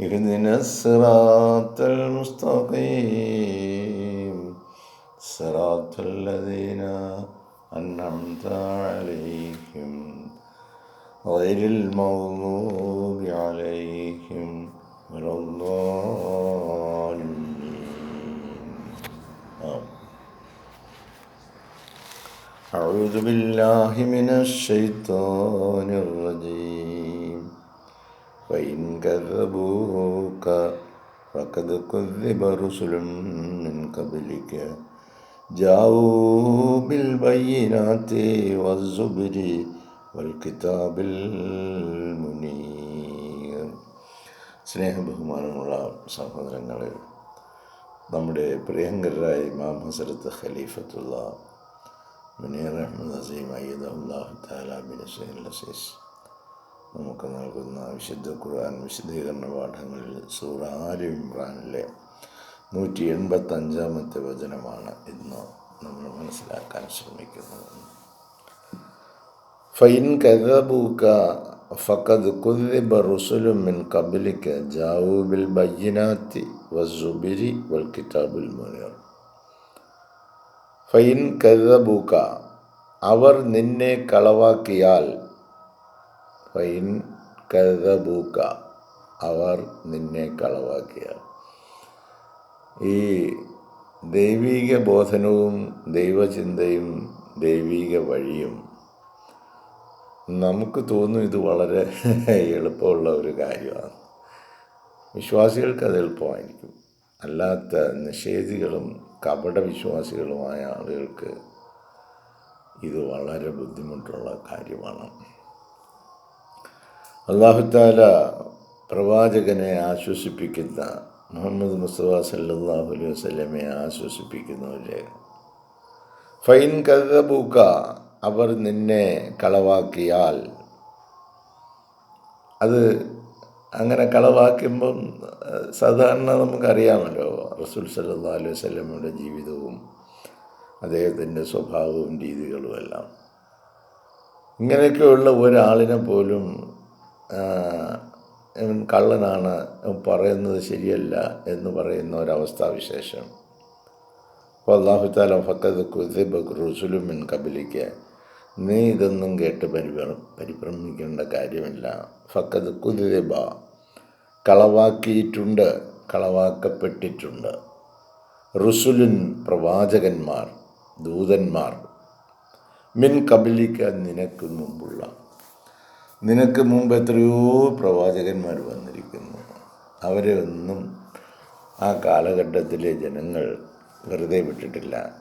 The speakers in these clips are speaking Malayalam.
اهدنا الصراط المستقيم صراط الذين أنعمت عليهم غير المغضوب عليهم ولا الضالين آمين أعوذ بالله من الشيطان الرجيم فإن كذبوك فقد كذب رسل من قبلك جاءوا بالبينات والزبر والكتاب المنير സ്നേഹബഹുമാനമുള്ള സഹോദരങ്ങളെ നമ്മുടെ പ്രിയങ്കരായ ഇമാം ഹസരത്ത് ഖലീഫത്തുള്ള മുനീർ അഹമ്മദ് അസീം അയ്യദ് അള്ളാഹു താലാബിൻ അസീസ് നമുക്ക് നൽകുന്ന വിശുദ്ധ ഖുർആൻ വിശദീകരണ പാഠങ്ങളിൽ സൂറ ആലി ഇമ്രാനിലെ നൂറ്റി എൺപത്തഞ്ചാമത്തെ വചനമാണ് ഇന്ന് നമ്മൾ മനസ്സിലാക്കാൻ ശ്രമിക്കുന്നത്. ഫൈൻ കഥബൂക്ക ഫഖദ് കുദ്ബ റുസുലും മിൻ കബിലിക്ക് ജാവൂബിൽ ബയ്യനാത്തി വസുബിരി വൽ കിതാബുൽ മുനീർ. ഫൈൻ കഥബൂക്ക അവർ നിന്നെ കളവാക്കിയാൽ ഫൈൻ കരുതബൂക്ക അവർ നിന്നെ കളവാക്കിയ. ഈ ദൈവീക ബോധനവും ദൈവചിന്തയും ദൈവീക വഴിയും നമുക്ക് തോന്നും ഇത് വളരെ എളുപ്പമുള്ള ഒരു കാര്യമാണ്. വിശ്വാസികൾക്ക് അത് എളുപ്പമായിരിക്കും അല്ലാത്ത നിഷേധികളും കപട വിശ്വാസികളുമായ ആളുകൾക്ക് ഇത് വളരെ ബുദ്ധിമുട്ടുള്ള കാര്യമാണ്. അള്ളാഹുത്താല പ്രവാചകനെ ആശ്വസിപ്പിക്കുന്ന മുഹമ്മദ് മുസ്തഫ സല്ലാഹു അലൈഹി വസ്ലമെ ആശ്വസിപ്പിക്കുന്നവരെ. ഫൈൻ കഥബൂക്ക അവർ നിന്നെ കളവാക്കിയാൽ അത് അങ്ങനെ കളവാക്കുമ്പം സാധാരണ നമുക്കറിയാമല്ലോ റസൂൽ സല്ലാ അലൈഹി വല്ലമയുടെ ജീവിതവും അദ്ദേഹത്തിന്റെ സ്വഭാവവും രീതികളും എല്ലാം ഇങ്ങനെയൊക്കെയുള്ള ഒരാളിനെ പോലും കള്ളനാണ് പറയുന്നത് ശരിയല്ല എന്ന് പറയുന്ന ഒരവസ്ഥാവിശേഷം അപ്പോൾ അള്ളാഹുത്താല ഫക്കത് കുസിബ് റുസുലുമിൻ കബിലിക്ക് നീ ഇതൊന്നും കേട്ട് പരിഭ്ര പരിഭ്രമിക്കേണ്ട കാര്യമില്ല. ഫക്കത് കുതിബ കളവാക്കിയിട്ടുണ്ട് കളവാക്കപ്പെട്ടിട്ടുണ്ട്. റുസുലുൻ പ്രവാചകന്മാർ ദൂതന്മാർ. മിൻ കബിലിക്ക നിനക്ക് മുമ്പുള്ള നിനക്ക് മുമ്പ് എത്രയോ പ്രവാചകന്മാർ വന്നിരിക്കുന്നു. അവരെ ഒന്നും ആ കാലഘട്ടത്തിലെ ജനങ്ങൾ വെറുതെ വിട്ടിട്ടില്ല.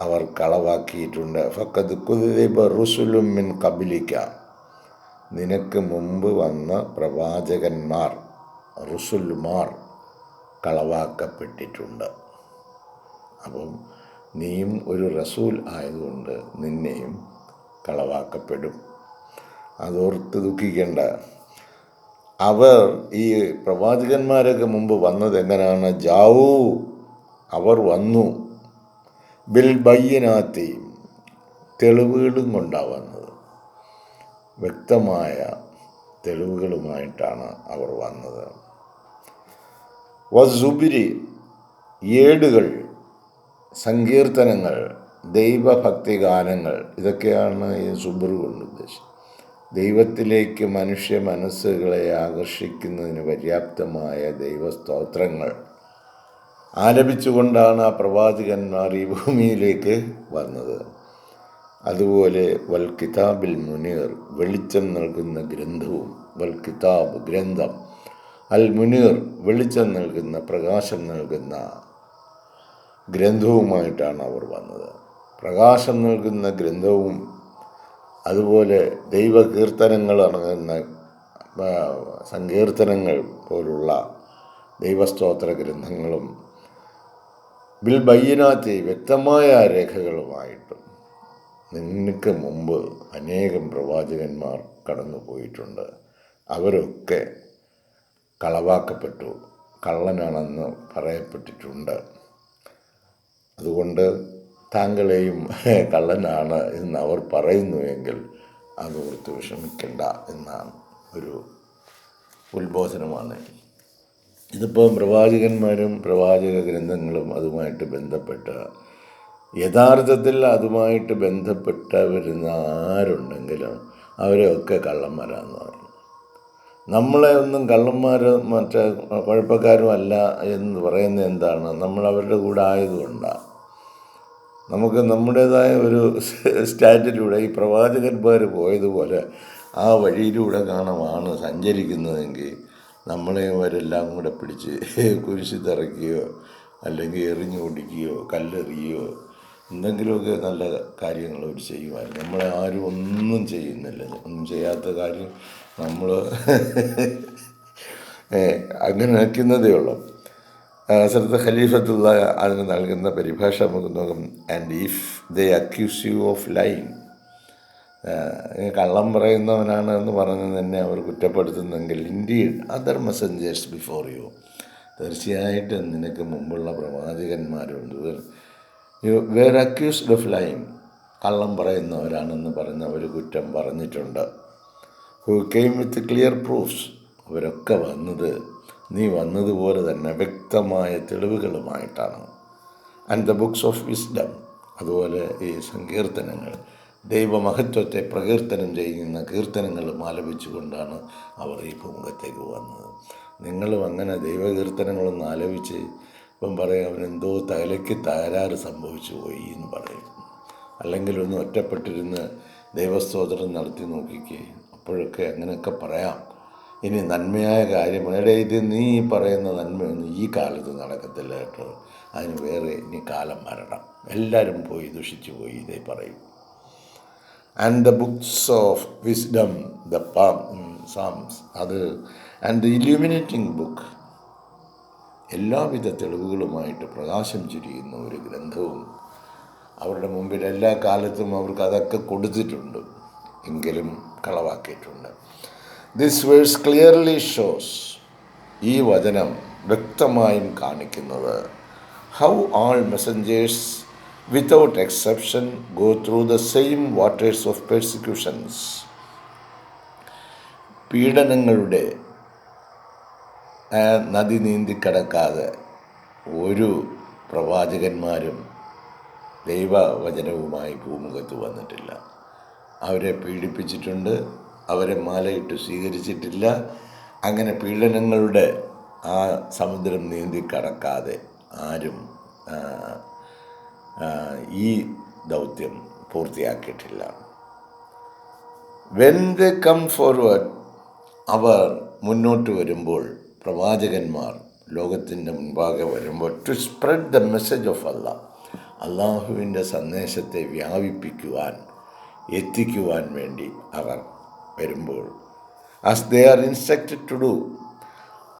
അവർ കളവാക്കിയിട്ടുണ്ട്. ഫക്കത് കുതിബ റുസുലും മിൻ കബിലിക്ക നിനക്ക് മുമ്പ് വന്ന പ്രവാചകന്മാർ റുസുൽമാർ കളവാക്കപ്പെട്ടിട്ടുണ്ട്. അപ്പം നീയും ഒരു റസൂൽ ആയതുകൊണ്ട് നിന്നെയും കളവാക്കപ്പെടും. അതോർത്ത് ദുഃഖിക്കേണ്ട. അവർ ഈ പ്രവാചകന്മാരൊക്കെ മുമ്പ് വന്നത് എങ്ങനെയാണ് ജാവൂ അവർ വന്നു. ബിൽ ബയ്യനാത്തി തെളിവുകളും കൊണ്ടാണ് വന്നത് വ്യക്തമായ തെളിവുകളുമായിട്ടാണ് അവർ വന്നത്. വസുബിരി ഏടുകൾ സങ്കീർത്തനങ്ങൾ ദൈവഭക്തി ഗാനങ്ങൾ ഇതൊക്കെയാണ് ഈ സുബർ കൊണ്ട് ഉദ്ദേശിച്ചത്. ദൈവത്തിലേക്ക് മനുഷ്യ മനസ്സുകളെ ആകർഷിക്കുന്നതിന് പര്യാപ്തമായ ദൈവസ്തോത്രങ്ങൾ ആലപിച്ചുകൊണ്ടാണ് ആ പ്രവാചകന്മാർ ഈ ഭൂമിയിലേക്ക് വന്നത്. അതുപോലെ വൽ കിതാബിൽ മുനീർ വെളിച്ചം നൽകുന്ന ഗ്രന്ഥവും വൽ കിതാബ് ഗ്രന്ഥം അൽ മുനീർ വെളിച്ചം നൽകുന്ന പ്രകാശം നൽകുന്ന ഗ്രന്ഥവുമായിട്ടാണ് അവർ വന്നത്. പ്രകാശം നൽകുന്ന ഗ്രന്ഥവും അതുപോലെ ദൈവകീർത്തനങ്ങൾ അടങ്ങുന്ന സങ്കീർത്തനങ്ങൾ പോലുള്ള ദൈവസ്തോത്ര ഗ്രന്ഥങ്ങളും ബിൽ ബയ്യനാത്തി വ്യക്തമായ രേഖകളുമായിട്ടും നിനക്ക് മുമ്പ് അനേകം പ്രവാചകന്മാർ കടന്നു പോയിട്ടുണ്ട് അവരൊക്കെ കളവാക്കപ്പെട്ടു കള്ളനാണെന്ന് പറയപ്പെട്ടിട്ടുണ്ട്. അതുകൊണ്ട് താങ്കളെയും കള്ളനാണ് എന്ന് അവർ പറയുന്നുവെങ്കിൽ അത് ഓർത്ത് വിഷമിക്കണ്ട എന്നാണ് ഒരു ഉത്ബോധനമാണ്. ഇതിപ്പോൾ പ്രവാചകന്മാരും പ്രവാചക ഗ്രന്ഥങ്ങളും അതുമായിട്ട് ബന്ധപ്പെട്ട യഥാർത്ഥത്തിൽ അതുമായിട്ട് ബന്ധപ്പെട്ട വരുന്ന ആരുണ്ടെങ്കിലും അവരെയൊക്കെ കള്ളന്മാരാന്ന് പറയും നമ്മളെ ഒന്നും കള്ളന്മാരോ മറ്റേ കുഴപ്പക്കാരും അല്ല എന്ന് പറയുന്നത് എന്താണ്? നമ്മൾ അവരുടെ കൂടെ ആയതുകൊണ്ടാണ്. നമുക്ക് നമ്മുടേതായ ഒരു സ്റ്റാറ്റിലൂടെ ഈ പ്രവാചകന്മാർ പോയതുപോലെ ആ വഴിയിലൂടെ കാണമാണ് സഞ്ചരിക്കുന്നതെങ്കിൽ നമ്മളെ അവരെല്ലാം കൂടെ പിടിച്ച് കുരിശി തറയ്ക്കുകയോ അല്ലെങ്കിൽ എറിഞ്ഞു ഓടിക്കുകയോ കല്ലെറിയുകയോ എന്തെങ്കിലുമൊക്കെ നല്ല കാര്യങ്ങൾ അവർ ചെയ്യുമായിരുന്നു നമ്മളെ ആരും ഒന്നും ചെയ്യുന്നില്ല. ഒന്നും ചെയ്യാത്ത കാര്യം നമ്മൾ അങ്ങനെ വയ്ക്കുന്നതേ ഉള്ളൂ. ശ്രദ്ധ ഖലീഫത്തുള്ള അതിന് നൽകുന്ന പരിഭാഷ നമുക്ക് നോക്കും and if they accuse you of lie കള്ളം പറയുന്നവനാണ് എന്ന് പറഞ്ഞ് തന്നെ അവർ കുറ്റപ്പെടുത്തുന്നെങ്കിൽ indeed other messengers before you തീർച്ചയായിട്ടും നിനക്ക് മുമ്പുള്ള പ്രവാചകന്മാരുണ്ട്. വേർ അക്യൂസ്ഡ് ഓഫ് ലൈൻ കള്ളം പറയുന്നവരാണെന്ന് പറഞ്ഞ് അവർ കുറ്റം പറഞ്ഞിട്ടുണ്ട്. Who came with clear proofs അവരൊക്കെ വന്നത് നീ വന്നതുപോലെ തന്നെ വ്യക്തമായ തെളിവുകളുമായിട്ടാണ്. And the books of wisdom അതുപോലെ ഈ സങ്കീർത്തനങ്ങൾ ദൈവമഹത്വത്തെ പ്രകീർത്തനം ചെയ്യുന്ന കീർത്തനങ്ങളും ആലപിച്ചുകൊണ്ടാണ് അവർ ഈ ഭൂമുഖത്തേക്ക് വന്നത്. നിങ്ങളും അങ്ങനെ ദൈവകീർത്തനങ്ങളൊന്നും ആലപിച്ച് ഇപ്പം പറയും അവനെന്തോ തലയ്ക്ക് തകരാറ് സംഭവിച്ചു പോയി എന്ന് പറയും. അല്ലെങ്കിൽ ഒന്ന് ഒറ്റപ്പെട്ടിരുന്ന് ദൈവസ്തോത്രം നടത്തി നോക്കിക്കേ അപ്പോഴൊക്കെ അങ്ങനെയൊക്കെ പറയാം. ഇനി നന്മയായ കാര്യം എടേ ഇത് നീ പറയുന്ന നന്മയൊന്നും ഈ കാലത്ത് നടക്കത്തില്ല കേട്ടോ. അതിന് വേറെ ഇനി കാലം വരണം എല്ലാവരും പോയി ദുഷിച്ചു പോയി ഇതേ പറയും. And the books of wisdom the palm psalms അത് ആൻഡ് ദ ഇല്യൂമിനേറ്റിംഗ് ബുക്ക് എല്ലാവിധ തെളിവുകളുമായിട്ട് പ്രകാശം ചുരിയുന്ന ഒരു ഗ്രന്ഥവും അവരുടെ മുമ്പിൽ എല്ലാ കാലത്തും അവർക്ക് അതൊക്കെ കൊടുത്തിട്ടുണ്ട്. എങ്കിലും കളവാക്കിയിട്ടുണ്ട്. ദിസ് വേഴ്സ് ക്ലിയർലി ഷോസ് ഈ വചനം വ്യക്തമായും കാണിക്കുന്നത്. How all messengers without exception go through the same waters of persecutions പീഡനങ്ങളുടെ നദി നദി നീന്തിക്കടക്കാതെ ഒരു പ്രവാചകന്മാരും ദൈവവചനവുമായി ഭൂമുഖത്ത് വന്നിട്ടില്ല. അവരെ പീഡിപ്പിച്ചിട്ടുണ്ട് അവരെ മാലയിട്ട് സ്വീകരിച്ചിട്ടില്ല. അങ്ങനെ പീഡനങ്ങളുടെ ആ സമുദ്രം നീന്തി കടക്കാതെ ആരും ഈ ദൗത്യം പൂർത്തിയാക്കിയിട്ടില്ല. വെൻ ദ കം ഫോർവേഡ് അവർ മുന്നോട്ട് വരുമ്പോൾ പ്രവാചകന്മാർ ലോകത്തിന്റെ മുൻപാകെ വരുമ്പോൾ to spread the message of Allah അള്ളാഹുവിന്റെ സന്ദേശത്തെ വ്യാപിപ്പിക്കുവാൻ എത്തിക്കുവാൻ വേണ്ടി അവർ വരുമ്പോൾ. As they are instructed to do